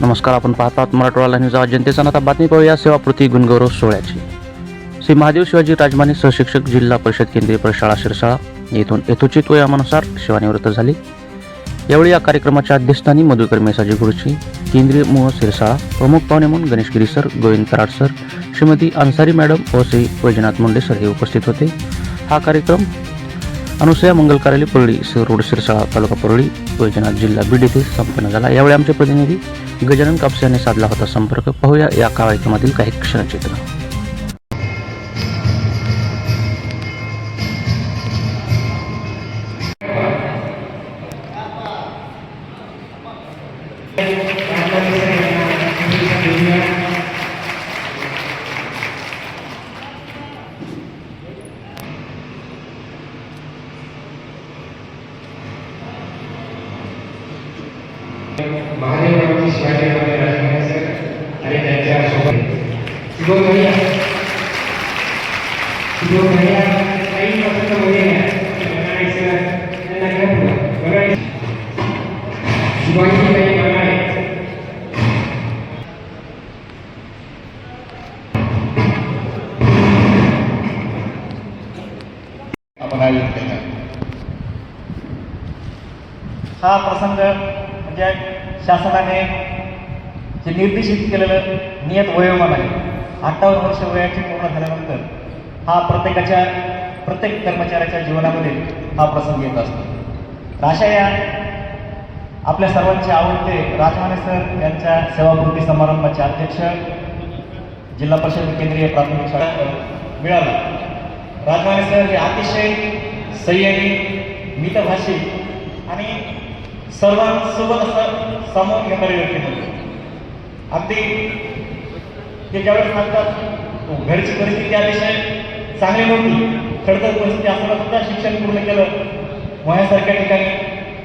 नमस्कार आपण पाहतात मराठवाडा न्यूज आज जनतेचा. आता बातमी पाहूया सेवापूर्ती गुणगौरव सोहळ्याची. श्री महादेव शिवाजी राजमाने सहशिक्षक जिल्हा परिषद केंद्रीय प्रशाळा शिरसाळा येथून यथोचित वयामानुसार सेवानिवृत्त झाली. यावेळी या कार्यक्रमाच्या अध्यक्षस्थानी मधुकर मेसाजी गुरुजी केंद्रीय मोह सिरसाळा प्रमुख पाहुणे म्हणून Ganesh Giri sir Govind Karad sir Shrimati Ansari madam व श्री वैजनाथ मुंडे सर हे उपस्थित होते. हा कार्यक्रम अनुसया मंगल कार्यालय परळी रोड सिरसाळा तालुका परळी वैजनाथ जिल्हा बीड येथे संपन्न झाला. यावेळी आमचे प्रतिनिधी गजानन कापसे यांनी साधला होता संपर्क. पाहूया या कार्यक्रमातील काही क्षणचित्र. महादेवरावजी शिवाजी राजमाने सर. आणि त्यांच्यासोबत. शुभम भैया भैया काही पसंत मुली शिवाजी काही आपण हा प्रसंग पंचायत शासनाने जे निर्देशित केलेलं नियत वयोमान आहे अठ्ठावन्न वर्ष वयाची पूर्ण झाल्यानंतर हा प्रत्येकाच्या प्रत्येक कर्मचाऱ्याच्या जीवनामध्ये हा प्रसंग येत असतो. अशा या आपल्या सर्वांचे आवडते राजमाने सर यांच्या सेवापूर्ती समारंभाचे अध्यक्ष जिल्हा परिषद केंद्रीय प्राथमिक शाळा मिळाला. राजमाने सर हे अतिशय संयमी मितभाषी आणि सर्वांसोबत असं समोर घेणारी व्यक्ती म्हणजे अगदी ते ज्यावेळेस सांगतात घरची परिस्थिती अतिशय चांगली नव्हती खडतर परिस्थिती असताना सुद्धा शिक्षण पूर्ण केलं. वयासारख्या ठिकाणी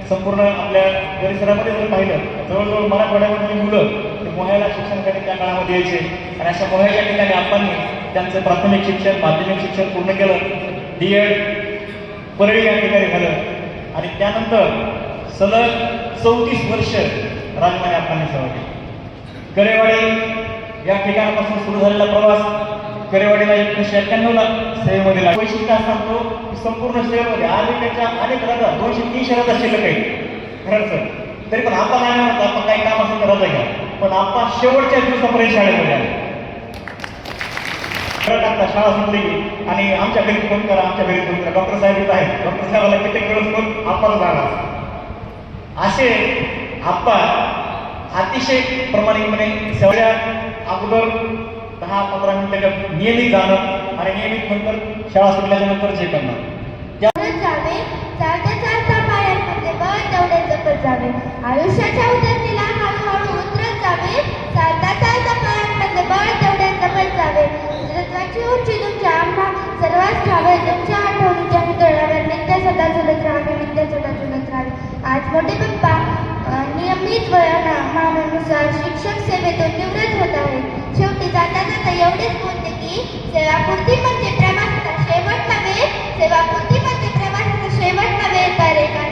संपूर्ण आपल्या परिसरामध्ये जर पाहिलं जवळजवळ मराठवाड्यामधली मुलं ते मोह्याला शिक्षणासाठी त्या काळामध्ये यायचे. आणि अशा मोह्याच्या ठिकाणी आपण त्यांचं प्राथमिक शिक्षण माध्यमिक शिक्षण पूर्ण केलं. डी एड परळी या ठिकाणी झालं. आणि त्यानंतर सलग चौतीस वर्ष राजमाने आपणाने सेवा केली करेवाडी या ठिकाणापासून सुरू झालेला प्रवास करेवाडीला एकोणीसशे एक्क्याण्णवला सेवेमध्ये लागला. वैशिष्ट्य असं सांगतो की संपूर्ण सेवेमध्ये आज त्याच्या अनेक रजा दोनशे तीन रजा शिल्लक आहे खरंच तरी. पण आपण नाही म्हणतो आपण काही काम असेल तर रजा घ्या. पण आपण शेवटच्या दिवसापर्यंत शाळेमध्ये आले. खरं टाकता शाळा सुटली आणि आमच्या घरी फोन करा आमच्या घरी फोन करा. डॉक्टर साहेब येत आहेत. डॉक्टर साहेबाला कित्येक वेळेस फोन? आपण जाणार असे आप्पा अतिशय प्रमाणिकपणे सगळ्या अगोदर दहा पंधरा मिनिटं नियमित जाणं आणि नियमित नंतर शाळा सुटल्याच्या नंतर जे करणार. जावे चालता चालता पायांमध्ये बळ तेवढे जपत जावे. आयुष्याच्या उतरतीला हळूहळू उतरत जावे. चालता चालता पायांमध्ये बळ तेवढे जपत जावे. रत्नाची उंची तुमच्या आम्हा सर्वात ठावे तुमच्या आज मोठे पप्पा नियमित वयानुसार शिक्षक सेवेतून निवृत्त होत आहे शेवटी जाता जाता एवढेच बोलते की सेवापूर्ती म्हणजे प्रवासाचा शेवट नव्हे सेवापूर्ती म्हणजे प्रवासाचा शेवट नव्हे तर एका